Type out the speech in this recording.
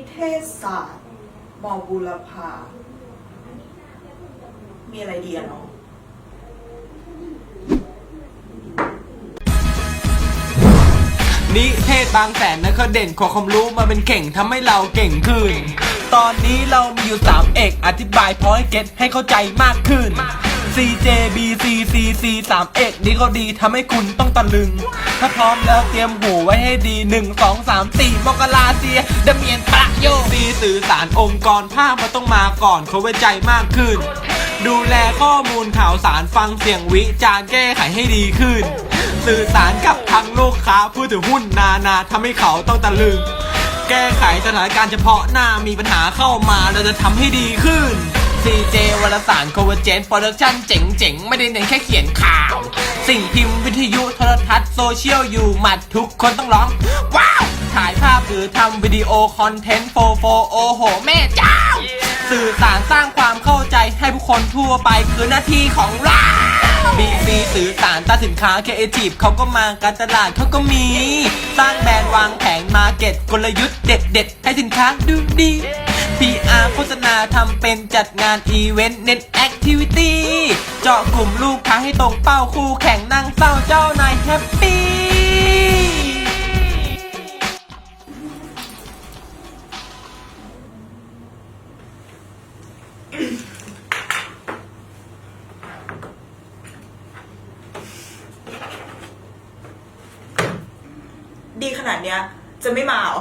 ิเทศศาสตร์มอบุรพา มีอะไรดีอะเนาะนิเทศบางแสนนะเขาเด่นขอความรู้มาเป็นเก่งทำให้เราเก่งขึ้น ตอนนี้เรามีอยู่ 3 เอกอธิบายพอให้เก็ตให้เข้าใจมากขึ้น CJ BC CC 3เอกนี้ก็ดีทำให้คุณต้องตะลึง ถ้าพร้อมแล้วเตรียมหูไว้ให้ดี 1 2 3 4 มกราเซียดเมียนปะโยซีสื่อสารองค์กรภาพมันต้องมาก่อนเขาไว้ใจมากขึ้น ดูแลข้อมูลข่าวสารฟังเสียงวิจารณ์แก้ไขให้ดีขึ้น สื่อสารกับทางลูกค้าผู้ถือหุ้นนานาทำให้เขาต้องตะลึง แก้ไขสถานการณ์เฉพาะหน้ามีปัญหาเข้ามาเราจะทำให้ดีขึ้น CJ วารสารโคเวเจนโปรดักชั่นเจ๋งๆ ไม่ได้เน้นแค่เขียนข่าว สิ่งพิมพ์วิทยุโทรทัศน์โซเชียลอยู่หมัดทุกคนต้องร้อง ว้าวถ่ายภาพหรือทำวิดีโอคอนเทนต์โฟโฟโอโห แม่เจ้า สื่อสารสร้างความเข้าใจให้ผู้คนทั่วไปคือหน้าที่ของเรา BC สื่อสารตาสินค้า Creative เขาก็มาการตลาดเขาก็มี สร้างแบรนด์วางแผงมาเก็ตกลยุทธ์เด็ดๆ ให้สินค้าดูดี PR โฆษณาทำเป็นจัดงานอีเวนต์เน้นแอคทิวิตี้เจาะกลุ่มลูกค้าให้ตรงเป้าคู่แข่งนั่งเศร้าเจ้านายแฮปปี้ดีขนาดเนี้ย จะไม่มาเหรอ